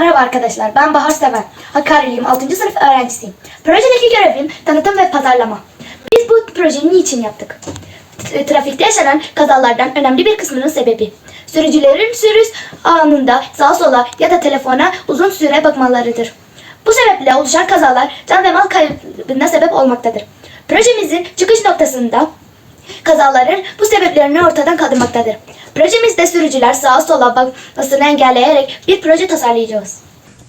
Merhaba arkadaşlar, ben Bahar Sever. Hakkari'liyim, 6. sınıf öğrencisiyim. Projedeki görevim tanıtım ve pazarlama. Biz bu projeyi niçin yaptık? T- Trafikte yaşanan kazalardan önemli bir kısmının sebebi. Sürücülerin sürüş anında sağa sola ya da telefona uzun süre bakmalarıdır. Bu sebeple oluşan kazalar can ve mal kaybına sebep olmaktadır. Projemizin çıkış noktasında kazaların bu sebeplerini ortadan kaldırmaktadır. Projemizde sürücüler sağa sola bakmasını engelleyerek bir proje tasarlayacağız.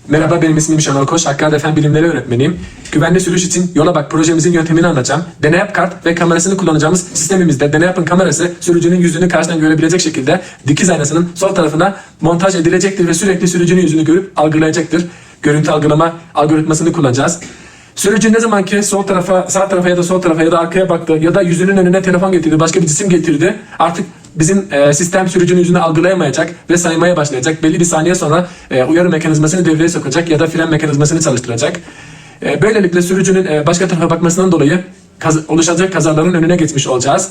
Merhaba benim ismim Şenol Koç. Hakkari Fen Bilimleri öğretmeniyim. Güvenli sürüş için Yola Bak projemizin yöntemini anlatacağım. Deneyap kart ve kamerasını kullanacağımız sistemimizde Deneyap'ın kamerası sürücünün yüzünü karşıdan görebilecek şekilde dikiz aynasının sol tarafına montaj edilecektir ve sürekli sürücünün yüzünü görüp algılayacaktır. Görüntü algılama algoritmasını kullanacağız. Sürücü ne zaman ki sol tarafa, sağ tarafa ya da sol tarafa ya da arkaya baktı ya da yüzünün önüne telefon getirdi, başka bir cisim getirdi. Artık bizim e, sistem sürücünün yüzünü algılayamayacak ve saymaya başlayacak. Belli bir saniye sonra e, uyarı mekanizmasını devreye sokacak ya da fren mekanizmasını çalıştıracak. E, böylelikle sürücünün e, başka tarafa bakmasından dolayı kaz- oluşacak kazaların önüne geçmiş olacağız.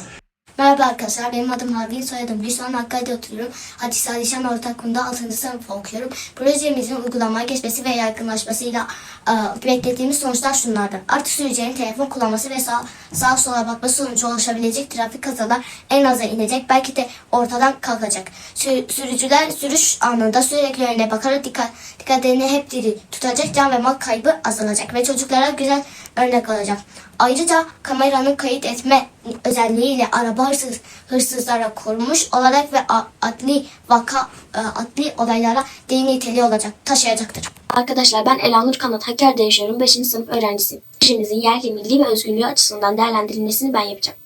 Merhaba arkadaşlar, benim adım Harbi, soyadım Gül. Şu an Hakkari'de oturuyorum. Hadis Alişan Ortaokulunda 6. sınıf okuyorum. Projemizin uygulamaya geçmesi ve yaygınlaşmasıyla e, beklediğimiz sonuçlar şunlardır. Artık sürücülerin telefon kullanması ve sağ, sağa sola bakması sonucu oluşabilecek trafik kazalar en aza inecek. Belki de ortadan kalkacak. Sü- sürücüler sürüş anında sürekli önüne bakarak dikkat, dikkatlerini hep diri tutacak. Can ve mal kaybı azalacak ve çocuklara güzel örnek olacak. Ayrıca kameranın kayıt etme özelliğiyle araba hırsız, hırsızlara korunmuş olarak ve adli vaka e, adli olaylara değil niteliği olacak, taşıyacaktır. Arkadaşlar ben Elanur Kanat Hakkari'de yaşıyorum. 5. sınıf öğrencisiyim. Projemizin yerli, milli ve özgünlüğü açısından değerlendirilmesini ben yapacağım.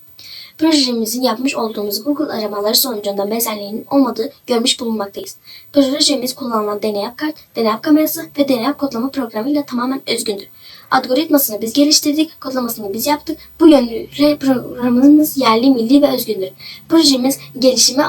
Projemizin yapmış olduğumuz Google aramaları sonucunda benzerliğinin olmadığı görmüş bulunmaktayız. Projemiz kullanılan deneyap kart, deneyap kamerası ve deneyap kodlama programıyla tamamen özgündür. Algoritmasını biz geliştirdik, kodlamasını biz yaptık. Bu yönlü programımız yerli, milli ve özgündür. Projemiz gelişimi